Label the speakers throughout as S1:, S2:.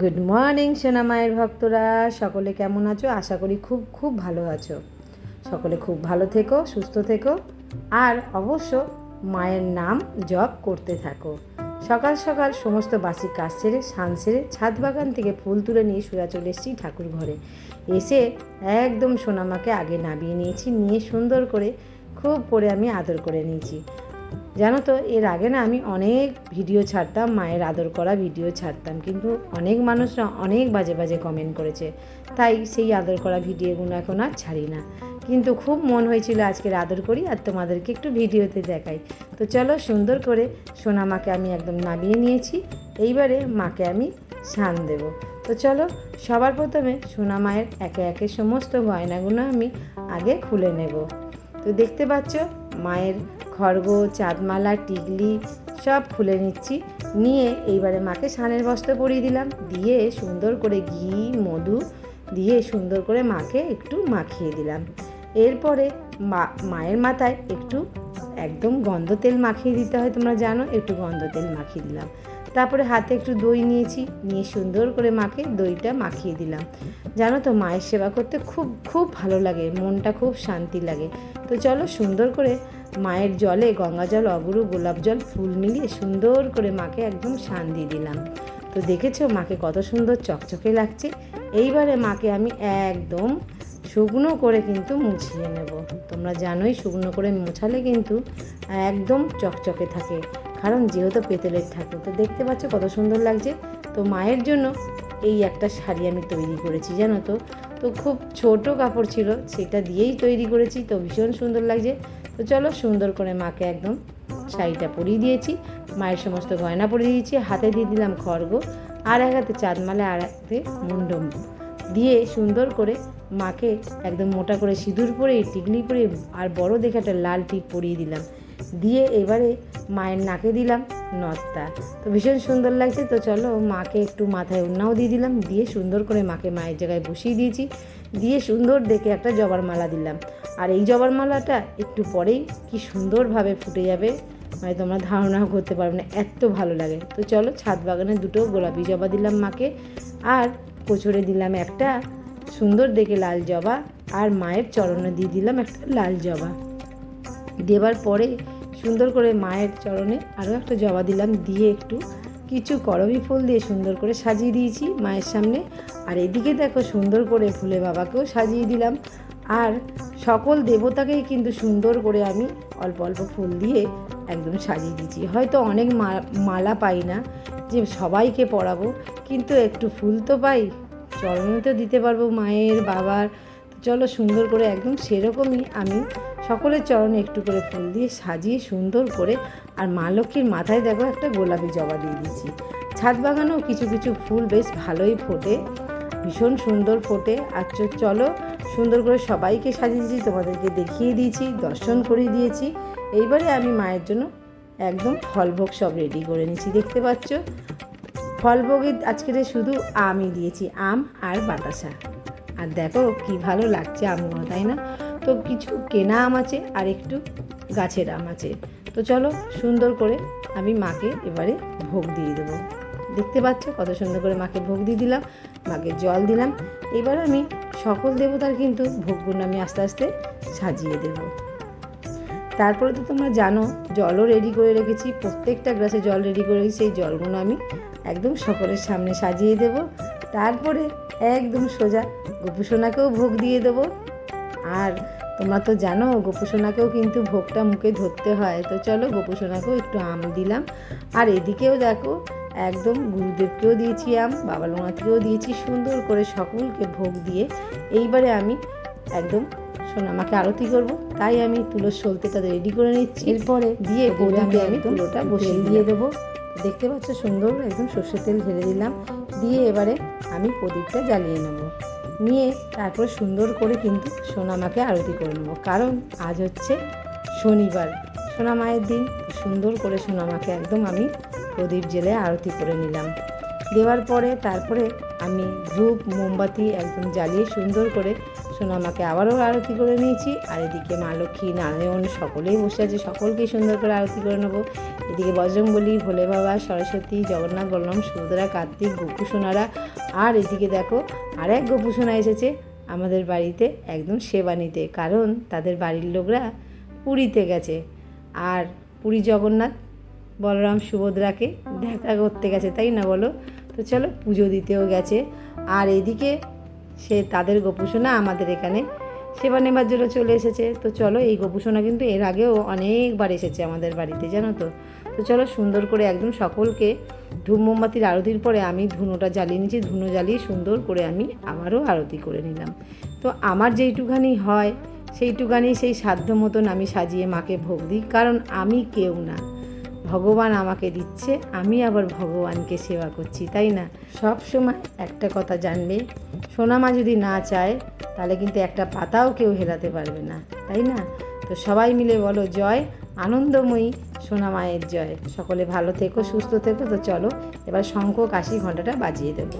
S1: Good morning সোনা মায়ের ভক্তরা। সকলে কেমন আছো? আশা করি খুব খুব ভালো আছো। সকলে খুব ভালো থেকো, সুস্থ থেকো। আর অবশ্য মায়ের নাম জপ করতে থাকো। সকাল সকাল সমস্ত বাসি কাজ সেরে সান সেরে, ছাদ বাগান থেকে ফুল তুলে নিয়ে সোজা চলে এসেছি ঠাকুর ঘরে। এসে একদম সোনামাকে আগে নামিয়ে নিয়েছি, নিয়ে সুন্দর করে, খুব করে আমি আদর করে নিয়েছি। জানো তো, এর আগে না আমি অনেক ভিডিও ছাড়তাম, মায়ের আদর করা ভিডিও ছাড়তাম, কিন্তু অনেক মানুষরা অনেক বাজে বাজে কমেন্ট করেছে। তাই সেই আদর করা ভিডিওগুলো এখন আর ছাড়ি না। কিন্তু খুব মন হয়েছিল আজকের আদর করি, আর তোমাদেরকে একটু ভিডিওতে দেখাই। তো চলো সুন্দর করে সোনা মাকে আমি একদম নামিয়ে নিয়েছি, এইবারে মাকে আমি স্নান দেব। তো চলো, সবার প্রথমে সোনা মায়ের একে একে সমস্ত গয়নাগুলো আমি আগে খুলে নেব। তো দেখতে পাচ্ছ মায়ের খড়গ চাঁদমালা টিকলি সব খুলে নিচ্ছি। নিয়ে এইবারে মাকে সানের বস্ত্র পরিয়ে দিলাম। দিয়ে সুন্দর করে ঘি, মধু দিয়ে সুন্দর করে মাকে একটু মাখিয়ে দিলাম। এরপরে মা, মায়ের মাথায় একটু একদম গন্ধ তেল মাখিয়ে দিতে হয়, তোমরা জানো, একটু গন্ধ তেল মাখিয়ে দিলাম। তারপরে হাতে একটু দই নিয়েছি, নিয়ে সুন্দর করে মাকে দইটা মাখিয়ে দিলাম। জানো তো, মায়ের সেবা করতে খুব খুব ভালো লাগে, মনটা খুব শান্তি লাগে। তো চলো সুন্দর করে মায়ের জলে গঙ্গা জল, অগুরু গোলাপ জল, ফুল মিলিয়ে সুন্দর করে মাকে একদম শান দিয়ে দিলাম। তো দেখেছ, মাকে কত সুন্দর চকচকে লাগছে। এইবারে মাকে আমি একদম শুকনো করে কিন্তু মুছিয়ে নেব। তোমরা জানোই, শুকনো করে মোছালে কিন্তু একদম চকচকে থাকে। কারণ যেহেতু পেতলের ঠাকুর তো দেখতে পাচ্ছ কত সুন্দর লাগছে। তো মায়ের জন্য এই একটা শাড়ি আমি তৈরি করেছি, জানো তো? তো খুব ছোট কাপড় ছিল, সেটা দিয়েই তৈরি করেছি, তো ভীষণ সুন্দর লাগছে। তো চলো সুন্দর করে মাকে একদম শাড়িটা পরিয়ে দিয়েছি, মায়ের সমস্ত গয়না পরিয়ে দিয়েছি, হাতে দিয়ে দিলাম খড়গ আর এক হাতে চাঁদমালা আর হাতে মুন্ডম। দিয়ে সুন্দর করে মাকে একদম মোটা করে সিঁদুর পরে, টিকলি পরে আর বড় দেখে একটা লাল টিপ পরিয়ে দিলাম। দিয়ে এবারে মায়ের নাকে দিলাম নত্তা তো ভীষণ সুন্দর লাগছে। তো চলো মাকে একটু মাথায় উন্নাও দিয়ে দিলাম। দিয়ে সুন্দর করে মাকে মায়ের জায়গায় বসিয়ে দিয়েছি। দিয়ে সুন্দর দেখে একটা জবার মালা দিলাম। আর এই জবার মালাটা একটু পরেই কি সুন্দরভাবে ফুটে যাবে মানে তোমরা ধারণাও করতে পারবে না, এত ভালো লাগে। তো চলো ছাদ বাগানে দুটো গোলাপি জবা দিলাম মাকে। আর কোচরে দিলাম একটা সুন্দর দেখে লাল জবা। আর মায়ের চরণে দিয়ে দিলাম একটা লাল জবা। দেবার পরে সুন্দর করে মায়ের চরণে আরও একটা জবা দিলাম, দিয়ে একটু কিছু করবি ফুল দিয়ে সুন্দর করে সাজিয়ে দিয়েছি মায়ের সামনে। আর এদিকে দেখো সুন্দর করে ফুলে বাবাকেও সাজিয়ে দিলাম। আর সকল দেবতাকেই কিন্তু সুন্দর করে আমি অল্প অল্প ফুল দিয়ে একদম সাজিয়ে দিয়েছি। হয়তো অনেক মালা পাই না যে সবাইকে পরাবো, কিন্তু একটু ফুল তো পাই চরণে তো দিতে পারব মায়ের, বাবার চলো সুন্দর করে একদম সেরকমই আমি সকলের চরণে একটু করে ফুল দিয়ে সাজিয়ে সুন্দর করে আর মা লক্ষ্মীর মাথায় দেখো একটা গোলাপি জবা দিয়ে দিয়েছি। ছাদ বাগানেও কিছু কিছু ফুল বেশ ভালোই ফোটে, ভীষণ সুন্দর ফোটে। আর চলো সুন্দর করে সবাইকে সাজিয়েছি, তোমাদেরকে দেখিয়ে দিয়েছি, দর্শন করিয়ে দিয়েছি। এইবারে আমি মায়ের জন্য একদম ফলভোগ সব রেডি করে নিয়েছি, দেখতে পাচ্ছ? ফলভোগে আজকের শুধু আমই দিয়েছি, আম আর বাতাসা। আর দেখো কি ভালো লাগছে আমগুলো তাই না? তো কিছু কেনা আম আছে আর একটু গাছের আম আছে। তো চলো সুন্দর করে আমি মাকে এবারে ভোগ দিয়ে দেবো। দেখতে পাচ্ছ কত সুন্দর করে মাকে ভোগ দিয়ে দিলাম, মাকে জল দিলাম। এবার আমি সকল দেবতার কিন্তু ভোগগুলো আমি আস্তে আস্তে সাজিয়ে দেবো। তারপরে তো তোমরা জানো, জলও রেডি করে রেখেছি, প্রত্যেকটা গ্লাসে জল রেডি করে রেখেছি সেই জলগুলো আমি একদম সকলের সামনে সাজিয়ে দেব। তারপরে একদম সোজা। গোপুসোনাকেও ভোগ দিয়ে দেবো। আর তোমরা তো জানো গোপুসোনাকেও কিন্তু ভোগটা মুখে ধরতে হয়। তো চলো গোপুসোনাকেও একটু আম দিলাম। আর এদিকেও দেখো একদম গুরুদেবকেও দিয়েছি আম বাবা লোনাথকেও দিয়েছি সুন্দর করে সকলকে ভোগ দিয়ে। এইবারে আমি একদম সোনামাকে আরতি করব। তাই আমি তুলোর সলতেটা রেডি করে নিচ্ছি। এরপরে দিয়ে প্রদীপে আমি তুলোটা বসিয়ে দিয়ে দেবো। দেখতে পাচ্ছ সুন্দর একদম সর্ষের তেল ঢেলে দিলাম। দিয়ে এবারে আমি প্রদীপটা জ্বালিয়ে নেব। নিয়ে তারপর সুন্দর করে কিন্তু সোনামাকে আরতি করে নেব। কারণ আজ হচ্ছে শনিবার। সোনামায়ের দিন, সুন্দর করে সোনামাকে একদম আমি প্রদীপ জেলে আরতি করে নিলাম। দেওয়ার পরে তারপরে আমি ধূপ, মোমবাতি একদম জ্বালিয়ে সুন্দর করে
S2: সোনামাকে আবারও আরতি করে নিয়েছি। আর এদিকে মা লক্ষ্মী, নারায়ণ সকলেই বসে আছে, সকলকেই সুন্দর করে আরতি করে নেব। এদিকে বজরংবলী, ভোলে বাবা, সরস্বতী, জগন্নাথ বলরাম সুভদ্রা, কার্তিক, গোপু সোনারা। আর এদিকে দেখো আর এক গোপু সোনা এসেছে আমাদের বাড়িতে, একদম সেবা নিতে কারণ তাদের বাড়ির লোকরা পুরীতে গেছে। আর পুরী জগন্নাথ, বলরাম, সুভদ্রাকে দেখা করতে গেছে, তাই না বলো? তো চলো, পুজো দিতেও গেছে। আর এদিকে সে তাদের গোপুসোনা আমাদের এখানে সেবা নেবার জন্য চলে এসেছে। তো চলো এই গোপুসোনা কিন্তু এর আগেও অনেকবার এসেছে আমাদের বাড়িতে, জানো তো? তো চলো সুন্দর করে একদম সকলকে ধূপ মোমবাতির আরতির পরে আমি ধুনোটা জ্বালিয়ে নিয়েছি। ধুনো জ্বালিয়ে সুন্দর করে আমি আবারও আরতি করে নিলাম। তো আমার যেইটুখানি হয়, সেইটুখানি সেই সাধ্য মতন আমি সাজিয়ে মাকে ভোগ দিই। কারণ আমি কেউ না। ভগবান আমাকে দিচ্ছে, আমি আবার ভগবানকে সেবা করছি, তাই না? সব সময় একটা কথা জানবে, সোনামা যদি না চায়, তাহলে কিন্তু একটা পাতাও কেউ হেরাতে পারবে না, তাই না? তো সবাই মিলে বলো জয়, আনন্দময়ী সোনামায়ের জয়। সকলে ভালো থেকো, সুস্থ থেকো, তো চলো এবার শঙ্খ কাশি ঘন্টাটা বাজিয়ে দেবো।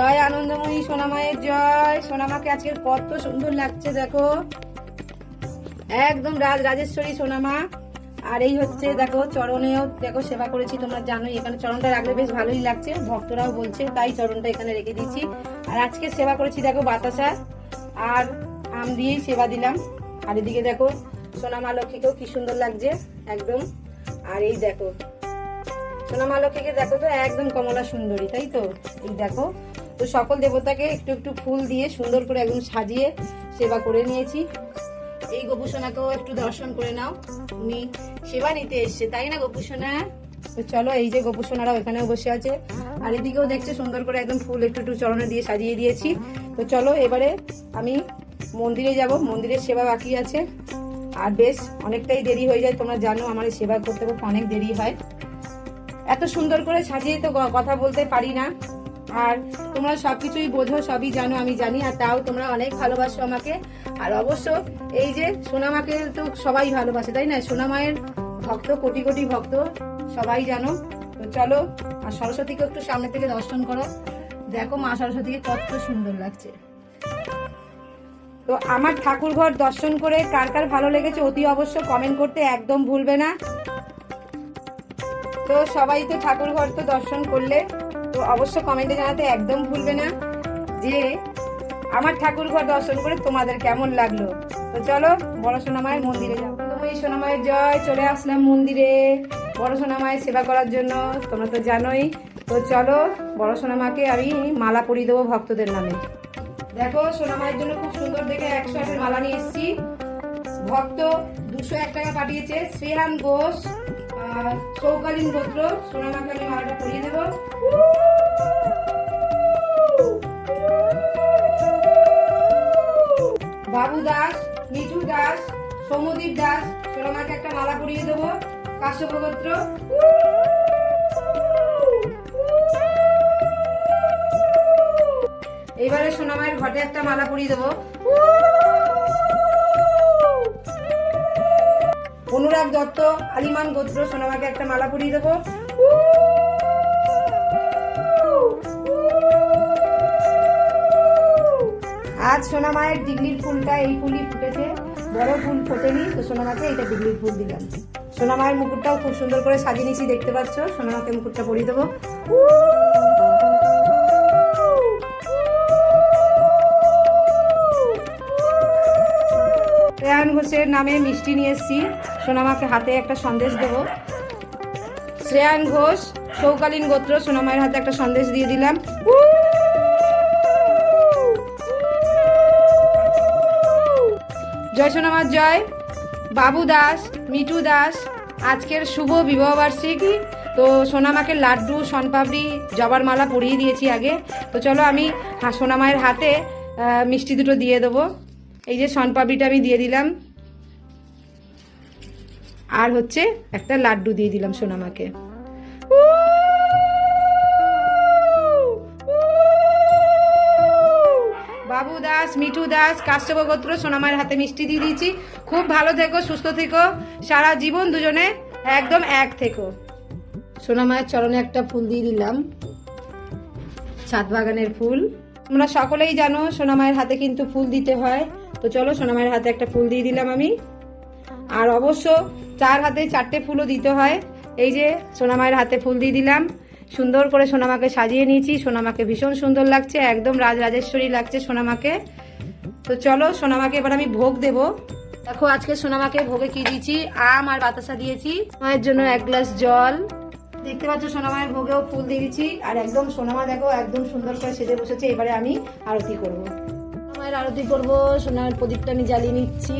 S2: জয় আনন্দময়ী সোনামায়ের জয়। সোনামাকে আজকে কত সুন্দর লাগছে, দেখো। একদম রাজ রাজেশ্বরী সোনামা আর এই হচ্ছে, দেখো, চরণেও, দেখো, সেবা করেছি, তোমরা জানোই, এখানে চরণটা রাখলে বেশ ভালোই লাগছে। ভক্তরাও বলছে, তাই চরণটা এখানে রেখে দিচ্ছি। আর আজকে সেবা করেছি, দেখো, বাতাসা। আর আম দিয়েই সেবা দিলাম। আর এদিকে, দেখো সোনামা লক্ষ্মীকেও কি সুন্দর লাগছে, একদম। আর এই, দেখো সোনামা লক্ষ্মীকে, দেখো তো, একদম কমলা সুন্দরী, তাই তো? এই, দেখো তো সকল দেবতাকে একটু একটু ফুল দিয়ে সুন্দর করে একদম সাজিয়ে সেবা করে নিয়েছি। এই গোপুসোনাকেও একটু দর্শন করে নাও। উনি সেবা নিতে এসছে, তাই না গোপুসোনা তো চলো এই যে গোপুসোনারাও এখানেও বসে আছে। আর এদিকেও দেখছে সুন্দর করে একদম ফুল একটু একটু চরণে দিয়ে সাজিয়ে দিয়েছি। তো চলো এবারে আমি মন্দিরে যাব, মন্দিরের সেবা বাকি আছে। আর বেশ, অনেকটাই দেরি হয়ে যায়, তোমরা জানো আমার সেবা করতে করতে অনেক দেরি হয়। এত সুন্দর করে সাজিয়ে তো কথা বলতে পারি না। আর তোমরা সবকিছুই বোঝো, সবই জানো, আমি জানি, আর তাও তোমরা অনেক ভালোবাসো আমাকে। আর অবশ্য এই যে সোনামাকে তো সবাই ভালোবাসে, তাই না? সোনামায়ের ভক্ত, কোটি কোটি ভক্ত, সবাই জানো। তো চলো, আর সরস্বতীকে একটু সামনে থেকে দর্শন করো। দেখো মা সরস্বতীকে কত সুন্দর লাগছে। তো আমার ঠাকুর ঘর দর্শন করে কার কার ভালো লেগেছে অতি অবশ্য কমেন্ট করতে একদম ভুলবে না। তো সবাই তো ঠাকুর ঘর তো দর্শন করলে তো অবশ্য কমেন্টে জানাতে একদম ভুলবে না যে আমার ঠাকুর ঘর দর্শন করে তোমাদের কেমন লাগল। তো চলো, বড় সোনামায়ের মন্দিরে যাব এই সোনামায়ের জয়, চলে আসলাম মন্দিরে। বড় সোনামায়ের সেবা করার জন্য, তোমরা তো জানোই। তো চলো, বড় সোনামাকে আমি মালা পরিয়ে দেবো ভক্তদের নামে। দেখো সোনামায়ের জন্য খুব সুন্দর দেখে একশো আটের মালা নিয়ে এসেছি। ভক্ত দুশো এক টাকা পাঠিয়েছে। শ্রেয়ান ঘোষ সৌকালীন গোত্র সোনামাকে আমি মালাটা পরিয়ে দেবো। বাবু দাস, মিঠু দাস, সৌমদীপ দাস, সোনামাকে একটা মালা পরিয়ে দেবো। কাশ্যপ গোত্র এবারে সোনামায়ের ঘটে একটা মালা পরিয়ে দেবো। অনুরাগ দত্ত আলিমান গোত্র, সোনামাকে একটা মালা পরিয়ে দেবো। আজ সোনামায়ের ডিগলির ফুলটা এই ফুলই ফুটেছে। বড় ফুল ফোটেনি, তো সোনামাকে এটা ডিগলির ফুল দিলাম। সোনামায়ের মুকুটটাও খুব সুন্দর করে সাজিয়ে নিয়েছি, দেখতে পাচ্ছ? সোনামাকে মুকুটটা পরিয়ে দেবো। রেহান ঘোষের নামে মিষ্টি নিয়ে এসেছি। সোনামাকে হাতে একটা সন্দেশ দেব। শ্রেয়ান ঘোষ, সৌকালীন গোত্র সোনামায়ের হাতে একটা সন্দেশ দিয়ে দিলাম। জয় সোনামার জয়। বাবু দাস, মিঠু দাস, আজকের শুভ বিবাহবার্ষিকী তো সোনামাকে লাড্ডু, শনপাপড়ি, জবার মালা পরিয়ে দিয়েছি আগে। তো চলো আমি সোনামায়ের হাতে মিষ্টি দুটো দিয়ে দেবো। এই যে শনপাপড়িটা আমি দিয়ে দিলাম। আর হচ্ছে একটা লাড্ডু দিয়ে দিলাম সোনামাকে। বাবু দাস, মিঠু দাস কাশ্যপ গোত্র সোনামায়ের হাতে মিষ্টি দিয়ে দিয়েছি। খুব ভালো থেকো, সুস্থ থেকো। সারা জীবন দুজনে একদম এক থেকো। সোনামায়ের চরণে একটা ফুল দিয়ে দিলাম। ছাদ বাগানের ফুল। তোমরা সকলেই জানো, সোনামায়ের হাতে কিন্তু ফুল দিতে হয়। তো চলো, সোনামায়ের হাতে একটা ফুল দিয়ে দিলাম আমি। আর অবশ্য চার হাতে চারটে ফুলও দিতে হয়। এই যে সোনামায়ের হাতে ফুল দিয়ে দিলাম। সুন্দর করে সোনামাকে সাজিয়ে নিয়েছি। সোনামাকে ভীষণ সুন্দর লাগছে। একদম রাজরাজেশ্বরী লাগছে সোনামাকে তো চলো সোনামাকে এবার আমি ভোগ দেব। দেখো, আজকে সোনামাকে ভোগে কি দিয়েছি? আম আর বাতাসা দিয়েছি। মায়ের জন্য এক গ্লাস জল। দেখতে পাচ্ছ সোনামায়ের ভোগেও ফুল দিয়ে দিচ্ছি আর একদম সোনামা দেখো, একদম সুন্দর করে সেজে বসেছে। এবারে আমি আরতি করব। সোনামায়ের আরতি করব। সোনার প্রদীপটা আমি জ্বালিয়ে নিচ্ছি।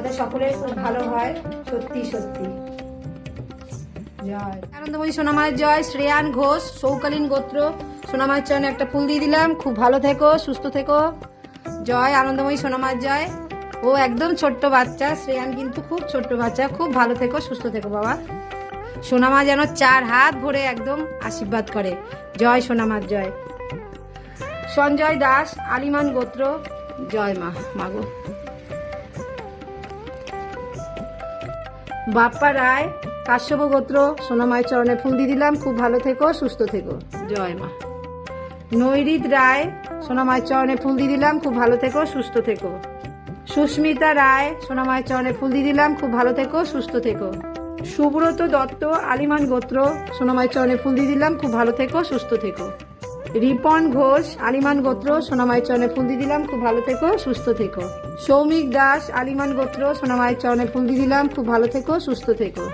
S2: যাতে সকলে খুব ভালো হয়। সত্যি সত্যি। জয়। আনন্দময়ী সোনামায়ের জয়, শ্রেয়ান ঘোষ, সৌকালীন গোত্র। সোনামায়ের চরণে একটা ফুল দিয়ে দিলাম। খুব ভালো থেকো, সুস্থ থেকো। জয়, আনন্দময়ী সোনামার জয়। ও একদম ছোট্ট বাচ্চা, শ্রেয়ান কিন্তু খুব ছোট্ট বাচ্চা। খুব ভালো থেকো, সুস্থ থেকো বাবা। সোনামা যেন চার হাত ভরে একদম আশীর্বাদ করে। জয় সোনামার জয়। সঞ্জয় দাস, আলিমান গোত্র। জয় মা মাগো বাপ্পা রায় কাশ্যপ গোত্র সোনামায় চরণে ফুল দিয়ে দিলাম। খুব ভালো থেকো সুস্থ থেকো। জয় মা। নৈরিত রায় সোনামায়ের চরণে ফুল দিয়ে দিলাম। খুব ভালো থেকো সুস্থ থেকো। সুস্মিতা রায় সোনামায়ের চরণে ফুল দিয়ে দিলাম। খুব ভালো থেকো সুস্থ থেকো। সুব্রত দত্ত আলিমান গোত্র সোনামায় চরণে ফুল দিয়ে দিলাম। খুব ভালো থেকো সুস্থ থেকো। রিপন ঘোষ, আলিমান গোত্র সোনামায়ের চরণে ফুল দিয়ে দিলাম, খুব ভালো থেকো, সুস্থ থেকো। সৌমিক দাস, আলিমান গোত্র সোনামায়ের চরণে ফুল দিয়ে দিলাম, খুব ভালো থেকো, সুস্থ থেকো।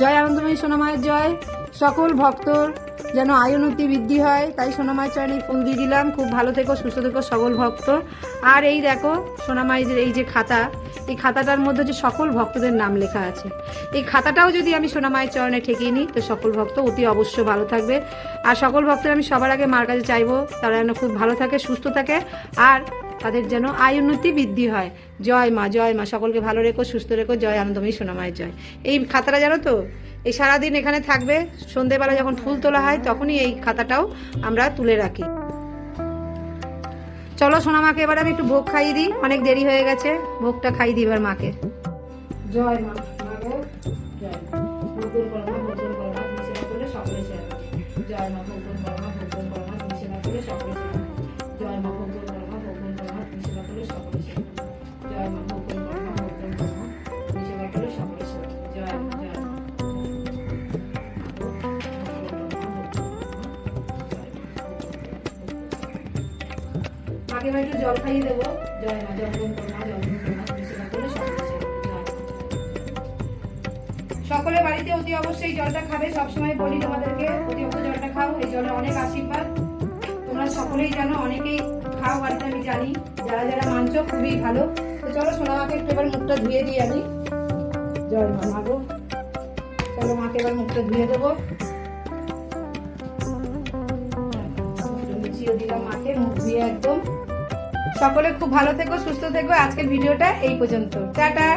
S2: জয় আনন্দময়ী সোনামায়ের জয় সকল ভক্তর। যেন আয়ুনতি বৃদ্ধি হয়, তাই সোনামায়ের চরণে ফুল দিয়ে দিলাম। খুব ভালো থেকো, সুস্থ থেকো সকল ভক্ত। আর এই দেখো সোনামায়ের এই যে খাতা, এই খাতাটার মধ্যে হচ্ছে সকল ভক্তদের নাম লেখা আছে। এই খাতাটাও যদি আমি সোনামায়ের চরণে ঠেকিয়ে নিই, তো সকল ভক্ত অতি অবশ্য ভালো থাকবে। আর সকল ভক্তরা আমি সবার আগে মার কাছে চাইব, তারা যেন খুব ভালো থাকে, সুস্থ থাকে, আর তাদের যেন আয় উন্নতি বৃদ্ধি হয়। জয় মা জয় মা, সকলকে ভালো রেখো, সুস্থ রেখো, জয় আনন্দময়ী সোনামায়ের জয়। এই খাতাটা জানো তো এই সারাদিন এখানে থাকবে সন্ধেবেলা যখন ফুল তোলা হয় তখনই এই খাতাটাও আমরা তুলে রাখি চলো সোনা মাকে এবার আমি একটু ভোগ খাইয়ে দিই অনেক দেরি হয়ে গেছে ভোগটা খাইয়ে দিই এবার মাকে জয় মা জয় মা। মাকে একটু জল খাইয়ে দেবো জয় মা জল গ্রহণ করো মা জল সকলে বাড়িতে অতি অবশ্যই জলটা খাবে সবসময় বলি তোমাদেরকে অতি অবশ্যই জলটা খাও এই জলে অনেক আশীর্বাদ তোমরা সকলেই জানো অনেকেই খাও বাড়িতে আমি জানি যারা যারা মানছো খুবই ভালো তো চলো সোনা মাকে একটু এবার মুখটা ধুয়ে দিই আমি জল মাগো চলো মাকে এবার মুখটা ধুয়ে দেবো দিলাম মাকে মুখ ধুয়ে একদম সকলে খুব ভালো থেকো সুস্থ থেকো। আজকের ভিডিওটা এই পর্যন্ত। টাটা!